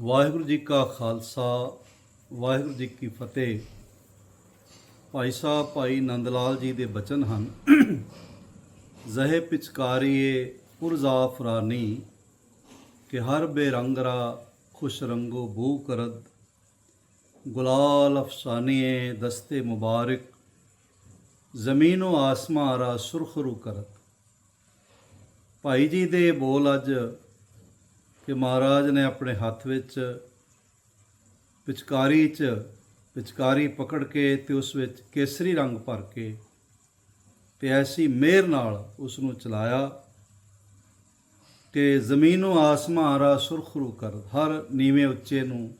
ਵਾਹਿਗੁਰੂ ਜੀ ਕਾ ਖਾਲਸਾ, ਵਾਹਿਗੁਰੂ ਜੀ ਕੀ ਫਤਿਹ। ਭਾਈ ਸਾਹਿਬ, ਭਾਈ ਨੰਦ ਲਾਲ ਜੀ ਦੇ ਬਚਨ ਹਨ। ਜ਼ਹਿ ਪਿਚਕਾਰੀਏ ਪੁਰਜ਼ਾ ਫਰਾਨੀ, ਕਿ ਹਰ ਬੇਰੰਗਰਾ ਖੁਸ਼ ਰੰਗੋ ਬੂ ਕਰਦ। ਗੁਲਾਲ ਅਫਸਾਨੀਏ ਦਸਤੇ ਮੁਬਾਰਕ, ਜ਼ਮੀਨੋ ਆਸਮਾਂ ਰਾ ਸੁਰਖਰੂ ਕਰਤ ਭਾਈ ਜੀ ਦੇ ਬੋਲ ਅੱਜ ਕਿ ਮਹਾਰਾਜ ਨੇ ਆਪਣੇ ਹੱਥ ਵਿੱਚ ਪਿਚਕਾਰੀ 'ਚ ਪਿਚਕਾਰੀ ਪਕੜ ਕੇ ਤੇ ਉਸ ਵਿੱਚ ਕੇਸਰੀ ਰੰਗ ਭਰ ਕੇ ਤੇ ਐਸੀ ਮਿਹਰ ਨਾਲ ਉਸ ਨੂੰ ਚਲਾਇਆ ਕਿ ਜ਼ਮੀਨੋਂ ਆਸਮਾਰਾ ਸੁਰਖਰੂ ਕਰ ਹਰ ਨੀਵੇਂ ਉੱਚੇ ਨੂੰ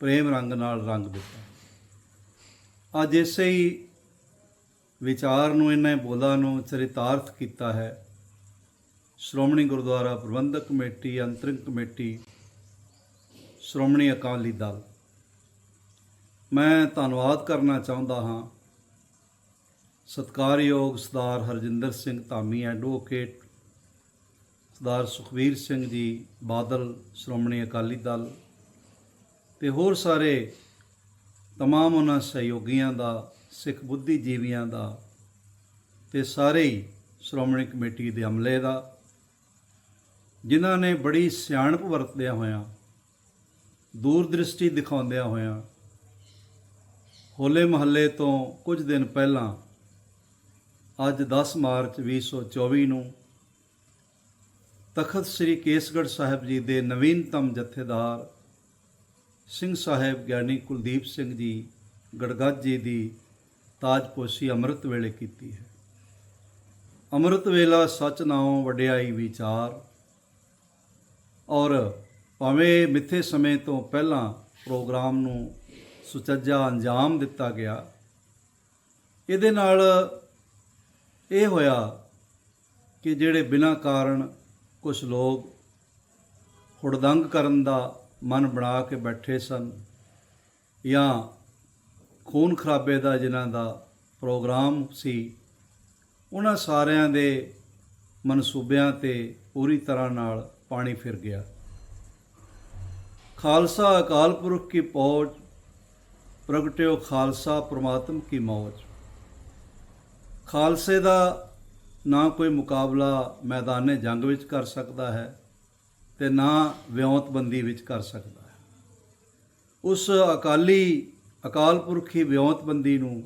ਪ੍ਰੇਮ ਰੰਗ ਨਾਲ ਰੰਗ ਦਿੱਤਾ। ਅੱਜ ਇਸੇ ਹੀ ਵਿਚਾਰ ਨੂੰ, ਇਹਨਾਂ ਬੋਲਾਂ ਨੂੰ ਚਰਿਤਾਰਥ ਕੀਤਾ ਹੈ। ਸ਼੍ਰੋਮਣੀ ਗੁਰਦੁਆਰਾ ਪ੍ਰਬੰਧਕ ਕਮੇਟੀ, ਅੰਤਰਿੰਗ ਕਮੇਟੀ, ਸ਼੍ਰੋਮਣੀ ਅਕਾਲੀ ਦਲ। ਮੈਂ ਧੰਨਵਾਦ ਕਰਨਾ ਚਾਹੁੰਦਾ ਹਾਂ ਸਤਕਾਰਯੋਗ ਸਰਦਾਰ ਹਰਜਿੰਦਰ ਸਿੰਘ ਧਾਮੀ ਐਡਵੋਕੇਟ ਸਰਦਾਰ ਸੁਖਵੀਰ ਸਿੰਘ ਜੀ ਬਾਦਲ, ਸ਼੍ਰੋਮਣੀ ਅਕਾਲੀ ਦਲ ਤੇ ਹੋਰ ਸਾਰੇ ਤਮਾਮ ਉਹਨਾਂ ਸਹਿਯੋਗੀਆਂ ਦਾ, ਸਿੱਖ ਬੁੱਧੀਜੀਵੀਆਂ ਦਾ ਤੇ ਸਾਰੇ ਹੀ ਸ਼੍ਰੋਮਣੀ ਕਮੇਟੀ ਦੇ ਅਮਲੇ ਦਾ ਜਿਨ੍ਹਾਂ ਨੇ ਬੜੀ ਸਿਆਣਪ ਵਰਤਦਿਆਂ ਹੋਇਆਂ, ਦੂਰਦ੍ਰਿਸ਼ਟੀ ਦਿਖਾਉਂਦਿਆਂ ਹੋਇਆਂ, ਹੋਲੇ ਮਹੱਲੇ ਤੋਂ ਕੁਝ ਦਿਨ ਪਹਿਲਾਂ ਅੱਜ 10 ਮਾਰਚ 2024 ਨੂੰ ਤਖਤ ਸ੍ਰੀ ਕੇਸਗੜ੍ਹ ਸਾਹਿਬ ਜੀ ਦੇ ਨਵੀਨਤਮ ਜਥੇਦਾਰ ਸਿੰਘ ਸਾਹਿਬ ਗਿਆਨੀ ਕੁਲਦੀਪ ਸਿੰਘ ਜੀ ਗੜਗੱਜ ਜੀ ਦੀ ਤਾਜਪੋਸ਼ੀ ਅੰਮ੍ਰਿਤ ਵੇਲੇ ਕੀਤੀ ਹੈ। ਅੰਮ੍ਰਿਤ ਵੇਲਾ ਸਚ ਨਾਉ ਵਡਿਆਈ ਵਿਚਾਰ ਔਰ ਭਾਵੇਂ ਮਿੱਥੇ ਸਮੇਂ ਤੋਂ ਪਹਿਲਾਂ ਪ੍ਰੋਗਰਾਮ ਨੂੰ ਸੁਚੱਜਾ ਅੰਜਾਮ ਦਿੱਤਾ ਗਿਆ, ਇਹਦੇ ਨਾਲ ਇਹ ਹੋਇਆ ਕਿ ਜਿਹੜੇ ਬਿਨਾਂ ਕਾਰਨ ਕੁਝ ਲੋਕ ਹੁੜਦੰਗ ਕਰਨ ਦਾ ਮਨ ਬਣਾ ਕੇ ਬੈਠੇ ਸਨ ਜਾਂ ਖੂਨ ਖਰਾਬੇ ਦਾ ਜਿਨ੍ਹਾਂ ਦਾ ਪ੍ਰੋਗਰਾਮ ਸੀ, ਉਹਨਾਂ ਸਾਰਿਆਂ ਦੇ ਮਨਸੂਬਿਆਂ ਤੇ ਪੂਰੀ ਤਰ੍ਹਾਂ ਨਾਲ ਪਾਣੀ ਫਿਰ ਗਿਆ। ਖਾਲਸਾ ਅਕਾਲ ਪੁਰਖ ਕੀ ਪੌਜ ਪ੍ਰਗਟਿਓ ਖਾਲਸਾ ਪ੍ਰਮਾਤਮ ਕੀ ਮੌਜ। ਖਾਲਸੇ ਦਾ ਨਾ ਕੋਈ ਮੁਕਾਬਲਾ ਮੈਦਾਨੇ ਜੰਗ ਵਿੱਚ ਕਰ ਸਕਦਾ ਹੈ ਤੇ ਨਾ ਵਿਉਂਤਬੰਦੀ ਵਿੱਚ ਕਰ ਸਕਦਾ ਹੈ। ਉਸ ਅਕਾਲੀ, ਅਕਾਲ ਪੁਰਖੀ ਵਿਉਂਤਬੰਦੀ ਨੂੰ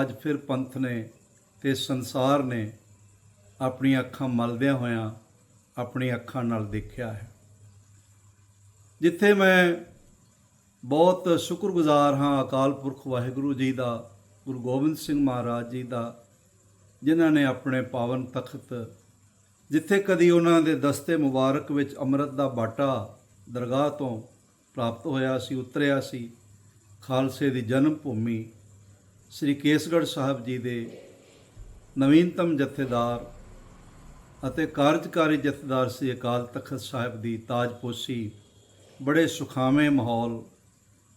ਅੱਜ ਫਿਰ ਪੰਥ ਨੇ ਤੇ ਸੰਸਾਰ ਨੇ ਆਪਣੀਆਂ ਅੱਖਾਂ ਮਲਦਿਆਂ ਹੋਇਆਂ ਆਪਣੀ ਅੱਖਾਂ ਨਾਲ ਦੇਖਿਆ ਹੈ। ਜਿੱਥੇ ਮੈਂ ਬਹੁਤ ਸ਼ੁਕਰਗੁਜ਼ਾਰ ਹਾਂ ਅਕਾਲ ਪੁਰਖ ਵਾਹਿਗੁਰੂ ਜੀ ਦਾ, ਗੁਰੂ ਗੋਬਿੰਦ ਸਿੰਘ ਮਹਾਰਾਜ ਜੀ ਦਾ, ਜਿਨ੍ਹਾਂ ਨੇ ਆਪਣੇ ਪਾਵਨ ਤਖਤ, ਜਿੱਥੇ ਕਦੀ ਉਹਨਾਂ ਦੇ ਦਸਤੇ ਮੁਬਾਰਕ ਵਿੱਚ ਅੰਮ੍ਰਿਤ ਦਾ ਬਾਟਾ ਦਰਗਾਹ ਤੋਂ ਪ੍ਰਾਪਤ ਹੋਇਆ ਸੀ, ਉਤਰਿਆ ਸੀ, ਖਾਲਸੇ ਦੀ ਜਨਮ ਭੂਮੀ, ਸ੍ਰੀ ਕੇਸਗੜ੍ਹ ਸਾਹਿਬ ਜੀ ਦੇ ਨਵੀਨਤਮ ਜਥੇਦਾਰ ਅਤੇ ਕਾਰਜਕਾਰੀ ਜਥੇਦਾਰ ਸ੍ਰੀ ਅਕਾਲ ਤਖਤ ਸਾਹਿਬ ਦੀ ਤਾਜਪੋਸ਼ੀ ਬੜੇ ਸੁਖਾਵੇਂ ਮਾਹੌਲ,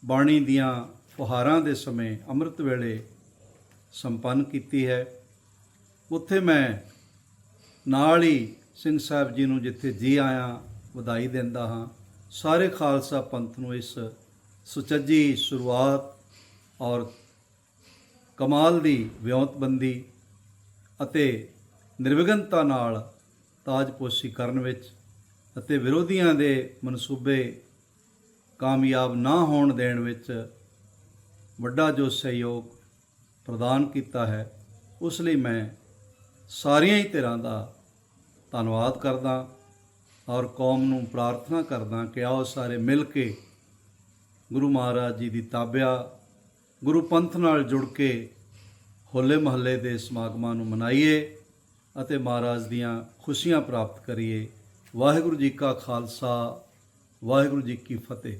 ਬਾਣੀ ਦੀਆਂ ਫੁਹਾਰਾਂ ਦੇ ਸਮੇਂ ਅੰਮ੍ਰਿਤ ਵੇਲੇ ਸੰਪੰਨ ਕੀਤੀ ਹੈ। ਉੱਥੇ ਮੈਂ ਨਾਲ ਹੀ ਸਿੰਘ ਸਾਹਿਬ ਜੀ ਨੂੰ ਜਿੱਥੇ ਜੀ ਆਇਆ ਵਧਾਈ ਦਿੰਦਾ ਹਾਂ। ਸਾਰੇ ਖਾਲਸਾ ਪੰਥ ਨੂੰ ਇਸ ਸੁਚੱਜੀ ਸ਼ੁਰੂਆਤ ਔਰ ਕਮਾਲ ਦੀ ਵਿਉਂਤਬੰਦੀ ਅਤੇ ਨਿਰਵਿਘਨਤਾ ਨਾਲ ਤਾਜਪੋਸ਼ੀ ਕਰਨ ਵਿੱਚ ਅਤੇ ਵਿਰੋਧੀਆਂ ਦੇ ਮਨਸੂਬੇ ਕਾਮਯਾਬ ਨਾ ਹੋਣ ਦੇਣ ਵਿੱਚ ਵੱਡਾ ਜੋ ਸਹਿਯੋਗ ਪ੍ਰਦਾਨ ਕੀਤਾ ਹੈ, ਉਸ ਲਈ ਮੈਂ ਸਾਰੀਆਂ ਹੀ ਧਿਰਾਂ ਦਾ ਧੰਨਵਾਦ ਕਰਦਾ ਔਰ ਕੌਮ ਨੂੰ ਪ੍ਰਾਰਥਨਾ ਕਰਦਾ ਕਿ ਆਓ ਸਾਰੇ ਮਿਲ ਕੇ ਗੁਰੂ ਮਹਾਰਾਜ ਜੀ ਦੀ ਤਾਬਿਆ, ਗੁਰੂ ਪੰਥ ਨਾਲ ਜੁੜ ਕੇ ਹੋਲੇ ਮਹੱਲੇ ਦੇ ਸਮਾਗਮਾਂ ਨੂੰ ਮਨਾਈਏ। ਅਤੇ ਮਹਾਰਾਜ ਦੀਆਂ ਖੁਸ਼ੀਆਂ ਪ੍ਰਾਪਤ ਕਰੀਏ। ਵਾਹਿਗੁਰੂ ਜੀ ਕਾ ਖਾਲਸਾ ਵਾਹਿਗੁਰੂ ਜੀ ਕੀ ਫਤਿਹ।